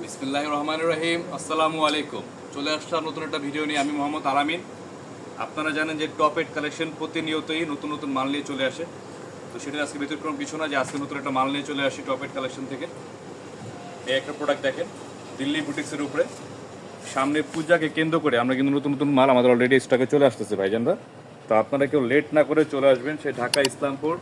বিসমিল্লাহ রহমান রহিম আসসালামু আলাইকুম চলে আসলাম নতুন একটা ভিডিও নিয়ে। আমি মোহাম্মদ আলামিন। আপনারা জানেন যে টপ এড কালেকশন প্রতিনিয়তই নতুন নতুন মাল নিয়ে চলে আসে। তো সেটা আজকে ব্যতিক্রম কিছু না যে আজকে নতুন একটা মাল নিয়ে চলে আসি টপ এড কালেকশন থেকে। এই একটা প্রোডাক্ট দেখেন, দিল্লি বুটিক্সের উপরে। সামনে পূজাকে কেন্দ্র করে আমরা কিন্তু নতুন নতুন মাল আমাদের অলরেডি স্টকে চলে আসতেছে ভাইজানরা। তো আপনারা কেউ লেট না করে চলে আসবেন সে Dhaka, Islampur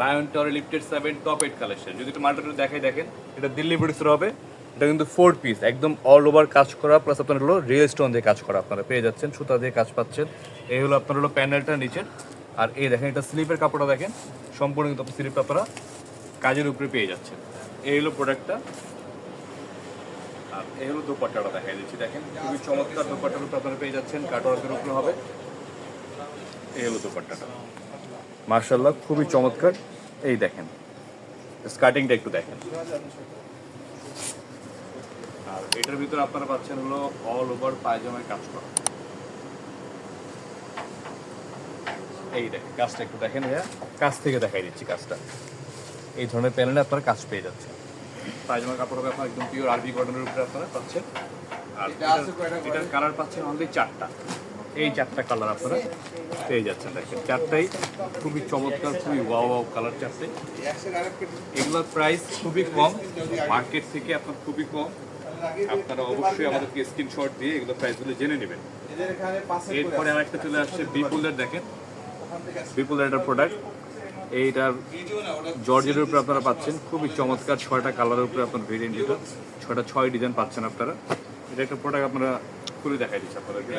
lion tower lifted seven top eight collection যদি একটু মালটা একটু দেখাই দেখেন, এটা দিল্লি বুটিক্সের হবে। এটা কিন্তু ফোর পিস একদম অল ওভার কাজ করা প্লাস আপনার হলো রিয়েল স্টোন দিয়ে কাজ করা আপনারা পেয়ে যাচ্ছেন, সুতা দিয়ে কাজ পাচ্ছেন। এই হলো আপনার হলো প্যানেলটা নিচের আর এই দেখেন, এটা স্লিপের কাপড়টা দেখেন, সম্পূর্ণ কিন্তু স্লিপটা আপনারা কাজের উপরে পেয়ে যাচ্ছেন। এই হলো প্রোডাক্টটা আর এই হলো দোপাট্টাটা দেখাই দিচ্ছি, দেখেন, খুবই চমৎকার দোপাট্টার উপরে আপনারা পেয়ে যাচ্ছেন, কাটওয়ার্কের উপরে হবে। এই হলো দোপাট্টাটা। মার্শাল্লাহ খুবই চমৎকার। এই দেখেন স্কার্টিংটা একটু দেখেন। আর এটার ভিতরে আপনারা পাচ্ছেন হলো অল ওভার পায়জামায় কাজ করা। এই দেখেন কাজটা একটু দেখেন ভাইয়া। কাজ থেকে দেখাই দিচ্ছি কাজটা। এই ধরনের প্যানেলে আপনারা কাজ পেয়ে যাচ্ছেন। পায়জামা কাপড় হবে আপনার একদম পিওর আরবি কটনের উপরে আপনারা পাচ্ছেন। আর এটার- এটার কালার পাচ্ছেন অনলি চারটা। এই চারটা কালার আপনারা পেয়ে যাচ্ছেন দেখেন। চারটাই খুবই চমৎকার খুবই ওয়াও ওয়াও কালার চারটে। এগুলোর প্রাইস খুবই কম। মার্কেট থেকে আপনার খুবই কম। আপনারা অবশ্যই আমাদেরকে স্ক্রিনশট দিয়ে এগুলো প্রাইসগুলো জেনে নেবেন। এরপরে আরেকটা চলে আসছে বিপুলের দেখেন। বিপুলের একটা প্রোডাক্ট এইটার জর্জের উপরে আপনারা পাচ্ছেন। খুবই চমৎকার ছয়টা কালারের উপরে আপনার ভেরিয়েন্ট এটা। ছয়টা ছয় ডিজাইন পাচ্ছেন আপনারা। এটা একটা প্রোডাক্ট আপনারা খুলে দেখাই দিচ্ছি আপনাদেরকে।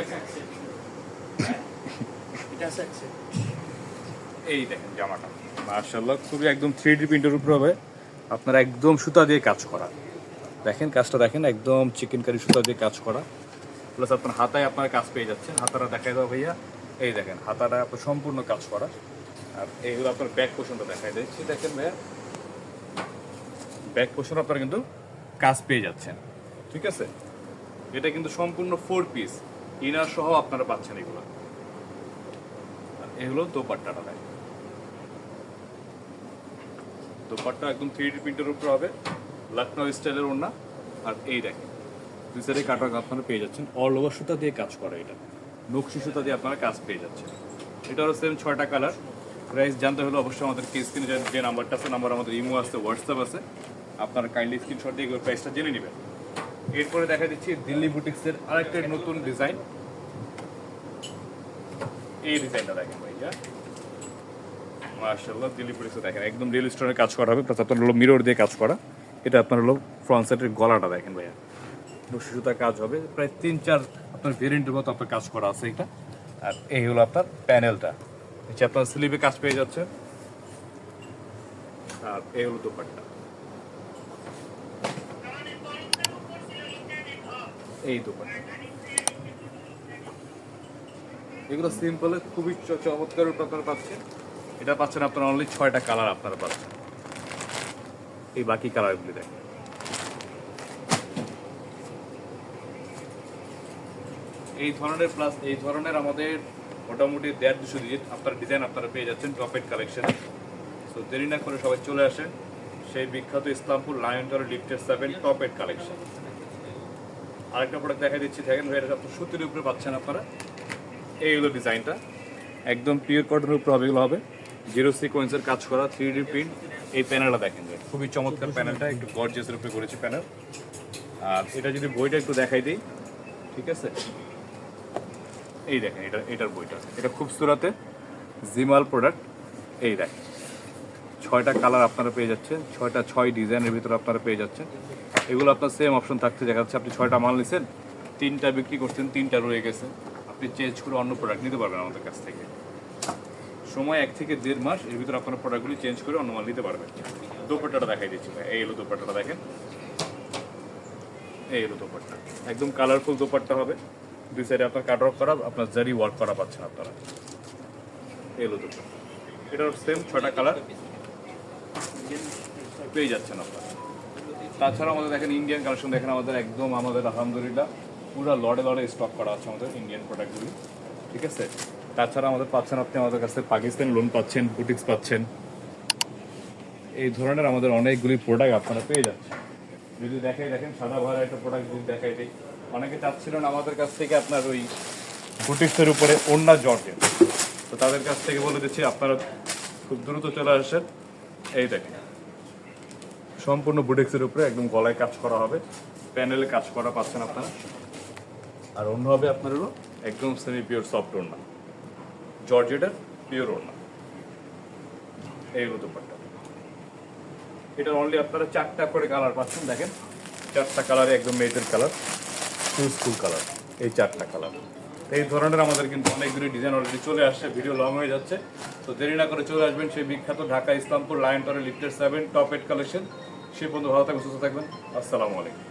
এই দেখেন জামাটা। মার্শাল্লাহ খুবই একদম থ্রি ডি প্রিন্টের উপরে হবে। আপনারা একদম সুতা দিয়ে কাজ করা। দেখেন, কাজটা দেখেন, একদম চিকেন কারি সুতা দিয়ে কাজ করা। প্লাস আপনার হাতায় আপনার কাজ পেয়ে যাচ্ছেন। হাতাটা দেখাই দাও ভাইয়া। এই দেখেন, হাতাটা আপনার সম্পূর্ণ কাজ করা। আর এইগুলো আপনার ব্যাক পোষণটা দেখাই দিচ্ছি। দেখেন ভাইয়া ব্যাক পোষণ আপনারা কিন্তু কাজ পেয়ে যাচ্ছেন। ঠিক আছে? এটা কিন্তু সম্পূর্ণ ফোর পিস ইনার সহ আপনারা পাচ্ছেন এগুলো। আর এগুলো দোপাট্টাটা দেয় দোপাট্টা একদম থ্রি ডি প্রিন্টের উপর হবে। লখনৌ স্টাইলের ওড়না আর এই দেখেন দুই সাইডে কাটা আপনারা পেয়ে যাচ্ছেন। অল ওভার সুতা দিয়ে কাজ করে এটা। নকশি সুতা দিয়ে আপনারা কাজ পেয়ে যাচ্ছেন। এটা হলো সেম ছয়টা কালার প্রাইস জানতে হলে অবশ্যই আমাদের স্ক্রিনে যে নাম্বারটা আছে নাম্বার আমাদের ইমো আছে হোয়াটসঅ্যাপ আছে। আপনারা কাইন্ডলি স্ক্রিনশট দিয়ে প্রাইসটা জেনে নেবেন। এরপরে দেখা দিচ্ছি দিল্লি বুটিক্সের আরেকটা নতুন ডিজাইন এই ডিজাইনটা দেখেন ভাইয়া। মার্শাল্লাহ দিল্লি বুটিক্সে দেখেন, একদম রিয়েল স্টোনের কাজ করা হবে। প্লাস আপনার হলো মিরর দিয়ে কাজ করা। এটা আপনার হলো ফ্রন্ট সাইডের গলাটা দেখেন ভাইয়া। সুতার কাজ হবে, প্রায় তিন চার আপনার ভেরিয়েন্টের মতো আপনার কাজ করা আছে এটা। আর এই হলো আপনার প্যানেলটা নিচে আপনার স্লিপে কাজ পেয়ে যাচ্ছে। আর এই হলো দোপাট্টা। এই দোকানে এগুলো সিম্পলে খুবই চমৎকার আপনারা পাচ্ছেন। এটা পাচ্ছেন আপনারা অনলি ছয়টা কালার আপনারা পাচ্ছেন। এই বাকি কালারগুলি দেখেন। এই ধরনের প্লাস এই ধরনের আমাদের মোটামুটি দেড় দুশো ডিজিট আপনার ডিজাইন আপনারা পেয়ে যাচ্ছেন টপেট কালেকশনে সো দেরি না করে সবাই চলে আসেন। সেই বিখ্যাত Islampur lion tower lifted seven top eight collection আরেকটা প্রোডাক্ট দেখা দিচ্ছি, দেখেন ভাই, এটা আপনার সুতির উপরে পাচ্ছেন আপনারা। এই হলো ডিজাইনটা একদম পিওর কটনের উপরে হবে, এগুলো হবে। জিরো সিকোয়েন্সের কাজ করা থ্রি ডি প্রিন্ট এই প্যানেলটা দেখেন খুবই চমৎকার প্যানেলটা, একটু গর্জিয়াসের উপরে করেছি প্যানেল। আর এটা যদি বইটা একটু দেখাই দিই, ঠিক আছে? এই দেখেন, এটা, এটার বইটা। এটা খুব সুরাতে জিমাল প্রোডাক্ট এই দেখেন, ছয়টা কালার আপনারা পেয়ে যাচ্ছেন, ছয়টা, ছয় ডিজাইনের ভিতরে আপনারা পেয়ে যাচ্ছেন। এগুলো আপনার সেম অপশন থাকতে দেখা যাচ্ছে আপনি ছয়টা মাল নিছেন, তিনটা বিক্রি করছেন, তিনটা রয়ে গেছে। আপনি চেঞ্জ করে অন্য প্রোডাক্ট নিতে পারবেন আমাদের কাছ থেকে। সময় এক থেকে দেড় মাস, এর ভিতরে আপনার প্রোডাক্টগুলি চেঞ্জ করে অন্য মাল নিতে পারবেন। দোপাট্টাটা দেখাই দিচ্ছি ভাই। এই এলো দোপাট্টাটা দেখেন। এই এলো দোপাট্টা। একদম কালারফুল দোপাট্টা হবে। দুই সাইডে আপনার কাট অফ করা, আপনার জারি ওয়ার্ক করা পাচ্ছেন আপনারা। এলো দোপাট্টা। এটার সেম ছটা কালার পেয়ে যাচ্ছেন আপনারা। তাছাড়া আমাদের দেখেন ইন্ডিয়ান কালেকশন দেখেন আমাদের একদম আমাদের, আলহামদুলিল্লাহ, পুরো লড়ে লড়ে স্টক করা আছে আমাদের ইন্ডিয়ান প্রোডাক্টগুলি ঠিক আছে? তাছাড়া আমাদের পাচ্ছেন আপনি আমাদের কাছে পাকিস্তান লোন পাচ্ছেন বুটিক্স পাচ্ছেন। এই ধরনের আমাদের অনেকগুলি প্রোডাক্ট আপনারা পেয়ে যাচ্ছেন। যদি দেখাই, দেখেন, সাদা ভরা একটা প্রোডাক্ট যদি দেখাই দিই, অনেকে চাচ্ছিলেন আমাদের কাছ থেকে আপনার ওই বুটিক্সের উপরে ওড়না জর্জেট। তো তাদের কাছ থেকে বলে দিচ্ছি, আপনারা খুব দ্রুত চলে আসেন। এই দেখেন, সম্পূর্ণ বুটিক্সের উপরে একদম গলায় কাজ করা হবে। প্যানেলে কাজ করা পাচ্ছেন আপনারা। আর অন্য হবে আপনার হলো একদম সেমি পিওর সফট ওড়না। জর্জেটের পিওর ওড়না এই হলো দুপাট্টা এটা অনলি আপনারা চারটা করে কালার পাচ্ছেন, দেখেন। চারটা কালারে একদম মেয়েদের কালার স্কুল কালার এই চারটা কালার এই ধরনের আমাদের কিন্তু অনেকগুলি ডিজাইন অলরেডি চলে আসছে ভিডিও লং হয়ে যাচ্ছে। তো দেরি না করে চলে আসবেন, সেই বিখ্যাত Dhaka Islampur lion tower lifted seven top eight collection সে পর্যন্ত ভালো থাকবেন, সুস্থ থাকবেন। আসসালামু আলাইকুম।